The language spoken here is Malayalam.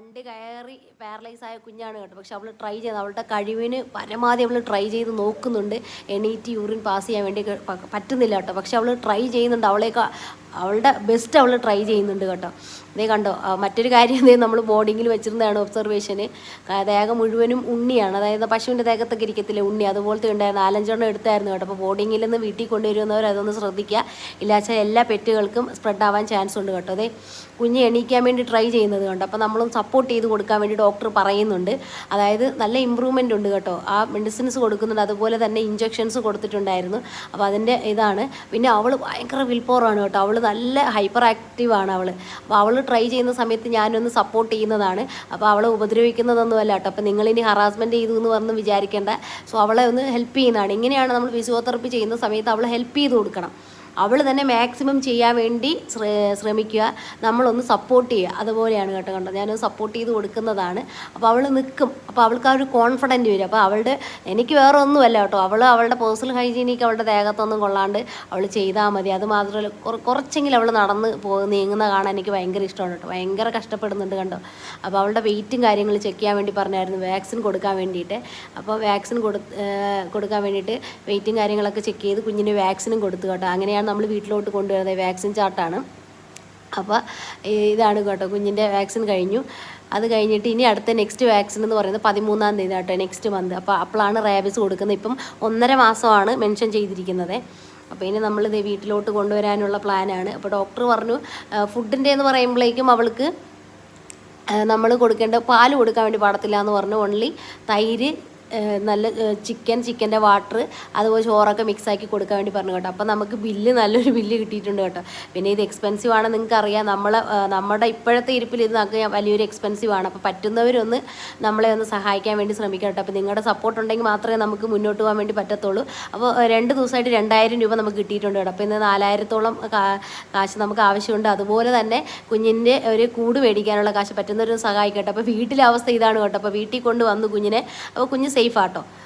വണ്ടി കയറി പാരലൈസ് ആയ കുഞ്ഞാണ് കേട്ടോ. പക്ഷെ അവൾ ട്രൈ ചെയ്ത് അവളുടെ കഴിവിന് പരമാവധി അവൾ ട്രൈ ചെയ്ത് നോക്കുന്നുണ്ട്. എണീറ്റ് യൂറിൻ പാസ് ചെയ്യാൻ വേണ്ടി പറ്റുന്നില്ല കേട്ടോ. പക്ഷെ അവൾ ട്രൈ ചെയ്യുന്നുണ്ട്. അവളേക്ക് അവളുടെ ബെസ്റ്റ് അവൾ ട്രൈ ചെയ്യുന്നുണ്ട് കേട്ടോ. ഇതേ കണ്ടോ മറ്റൊരു കാര്യം എന്തേ നമ്മൾ ബോർഡിങ്ങിൽ വെച്ചിരുന്നതാണ് ഒബ്സർവേഷന് ദേഹം മുഴുവനും ഉണ്ണിയാണ്. അതായത് പശുവിന്റെ ദേഹത്തൊക്കെ ഇരിക്കത്തില്ലേ ഉണ്ണി. അതുപോലത്തെ ഉണ്ടായിരുന്നു നാലഞ്ചെണ്ണം എടുത്തായിരുന്നു കേട്ടോ. അപ്പോൾ ബോർഡിങ്ങിൽ നിന്ന് വീട്ടിൽ കൊണ്ടുവരുന്നവർ അതൊന്ന് ശ്രദ്ധിക്കുക ഇല്ലാച്ചാൽ എല്ലാ പെറ്റുകൾക്കും സ്പ്രെഡ് ആവാൻ ചാൻസ് ഉണ്ട് കേട്ടോ. അതെ കുഞ്ഞ് എണീക്കാൻ വേണ്ടി ട്രൈ ചെയ്യുന്നത് കണ്ടോ. അപ്പോൾ നമ്മളും സപ്പോർട്ട് ചെയ്ത് കൊടുക്കാൻ വേണ്ടി ഡോക്ടർ പറയുന്നുണ്ട്. അതായത് നല്ല ഇമ്പ്രൂവ്മെന്റ് ഉണ്ട് കേട്ടോ. ആ മെഡിസിൻസ് കൊടുക്കുന്നുണ്ട്. അതുപോലെ തന്നെ ഇഞ്ചെക്ഷൻസ് കൊടുത്തിട്ടുണ്ടായിരുന്നു. അപ്പോൾ അതിന്റെ ഇതാണ്. പിന്നെ അവൾ ഭയങ്കര വിൽപ്പോറാണ് കേട്ടോ. അവൾ നല്ല ഹൈപ്പർ ആക്റ്റീവ് ആണ് അവൾ അപ്പോൾ അവൾ ട്രൈ ചെയ്യുന്ന സമയത്ത് ഞാനൊന്ന് സപ്പോർട്ട് ചെയ്യുന്നതാണ്. അപ്പോൾ അവളെ ഉപദ്രവിക്കുന്നതൊന്നുമല്ല കേട്ടോ. അപ്പോൾ നിങ്ങളിനി ഹറാസ്മെന്റ് ചെയ്തു എന്ന് പറഞ്ഞ് വിചാരിക്കേണ്ട. സോ അവളെ ഒന്ന് ഹെൽപ്പ് ചെയ്യുന്നതാണ്. ഇങ്ങനെയാണ് നമ്മൾ ഫിസിയോതെറപ്പി ചെയ്യുന്ന സമയത്ത് അവളെ ഹെൽപ്പ് ചെയ്ത് കൊടുക്കണം. അവൾ തന്നെ മാക്സിമം ചെയ്യാൻ വേണ്ടി ശ്ര- ശ്രമിക്കുക. നമ്മളൊന്ന് സപ്പോർട്ട് ചെയ്യുക. അതുപോലെയാണ് കേട്ടോ കണ്ടോ ഞാനൊന്ന് സപ്പോർട്ട് ചെയ്ത് കൊടുക്കുന്നതാണ്. അപ്പോൾ അവൾ നിൽക്കും അപ്പോൾ അവൾക്ക് ആ ഒരു കോൺഫിഡന്റ് വരും. അപ്പോൾ അവളുടെ എനിക്ക് വേറെ ഒന്നുമല്ല കേട്ടോ. അവൾ അവളുടെ പേഴ്സണൽ ഹൈജീനിക്ക് അവളുടെ ദേഹത്തൊന്നും കൊള്ളാണ്ട് അവൾ ചെയ്താൽ മതി. അത് മാത്രമല്ല കുറച്ചെങ്കിലും അവൾ നടന്ന് പോ നീങ്ങുന്ന കാണാൻ എനിക്ക് ഭയങ്കര ഇഷ്ടമാണ് കേട്ടോ. ഭയങ്കര കഷ്ടപ്പെടുന്നുണ്ട് കണ്ടോ. അപ്പോൾ അവളുടെ വെയിറ്റും കാര്യങ്ങൾ ചെക്ക് ചെയ്യാൻ വേണ്ടി പറഞ്ഞായിരുന്നു. വാക്സിൻ കൊടുക്കാൻ വേണ്ടിയിട്ട്. അപ്പോൾ വാക്സിൻ കൊടുക്കാൻ വേണ്ടിയിട്ട് വെയിറ്റും കാര്യങ്ങളൊക്കെ ചെക്ക് ചെയ്ത് കുഞ്ഞിന് വാക്സിനും കൊടുത്തു കേട്ടോ. അങ്ങനെയാണ് നമ്മൾ വീട്ടിലോട്ട് കൊണ്ടുവരുന്നത്. വാക്സിൻ ചാർട്ടാണ്. അപ്പോൾ ഇതാണ് കേട്ടോ. കുഞ്ഞിന്റെ വാക്സിൻ കഴിഞ്ഞു. അത് കഴിഞ്ഞിട്ട് ഇനി അടുത്ത നെക്സ്റ്റ് വാക്സിൻ എന്ന് പറയുന്നത് പതിമൂന്നാം തീയതി കേട്ടോ നെക്സ്റ്റ് മന്ത്. അപ്പോൾ അപ്പോഴാണ് റാബിസ് കൊടുക്കുന്നത്. ഇപ്പം ഒന്നര മാസമാണ് മെൻഷൻ ചെയ്തിരിക്കുന്നത്. അപ്പോൾ ഇനി നമ്മളിത് വീട്ടിലോട്ട് കൊണ്ടുവരാനുള്ള പ്ലാനാണ്. അപ്പോൾ ഡോക്ടർ പറഞ്ഞു ഫുഡിന്റെ എന്ന് പറയുമ്പോഴേക്കും അവൾക്ക് നമ്മൾ കൊടുക്കേണ്ട പാൽ കൊടുക്കാൻ വേണ്ടി പാടത്തില്ല എന്ന് പറഞ്ഞു. ഓൺലി തൈര് നല്ല ചിക്കൻ ചിക്കന്റെ വാട്ടർ അതുപോലെ ചോറൊക്കെ മിക്സ് ആക്കി കൊടുക്കാൻ വേണ്ടി പറഞ്ഞു കേട്ടോ. അപ്പോൾ നമുക്ക് ബില്ല് നല്ലൊരു ബില്ല് കിട്ടിയിട്ടുണ്ട് കേട്ടോ. പിന്നെ ഇത് എക്സ്പെൻസീവ് ആണെന്ന് നിങ്ങൾക്ക് അറിയാം നമ്മളെ നമ്മുടെ ഇപ്പോഴത്തെ ഇരിപ്പിൽ ഇത് നമുക്ക് വലിയൊരു എക്സ്പെൻസീവ് ആണ്. അപ്പോൾ പറ്റുന്നവരൊന്ന് നമ്മളെ ഒന്ന് സഹായിക്കാൻ വേണ്ടി ശ്രമിക്കാം കേട്ടോ. അപ്പോൾ നിങ്ങളുടെ സപ്പോർട്ട് ഉണ്ടെങ്കിൽ മാത്രമേ നമുക്ക് മുന്നോട്ട് പോകാൻ വേണ്ടി പറ്റത്തുള്ളൂ. അപ്പോൾ രണ്ട് ദിവസമായിട്ട് രണ്ടായിരം രൂപ നമുക്ക് കിട്ടിയിട്ടുണ്ട് കേട്ടോ. അപ്പോൾ ഇന്ന് നാലായിരത്തോളം കാശ് നമുക്ക് ആവശ്യമുണ്ട്. അതുപോലെ തന്നെ കുഞ്ഞിന്റെ ഒരു കൂട് മേടിക്കാനുള്ള കാശ് പറ്റുന്നവരൊന്ന് സഹായിക്കട്ടെ. അപ്പോൾ വീട്ടിലെ അവസ്ഥ ഇതാണ് കേട്ടോ. അപ്പോൾ വീട്ടിൽ കൊണ്ട് വന്നു കുഞ്ഞിനെ. അപ്പോൾ കുഞ്ഞ് സേഫ് ആട്ടോ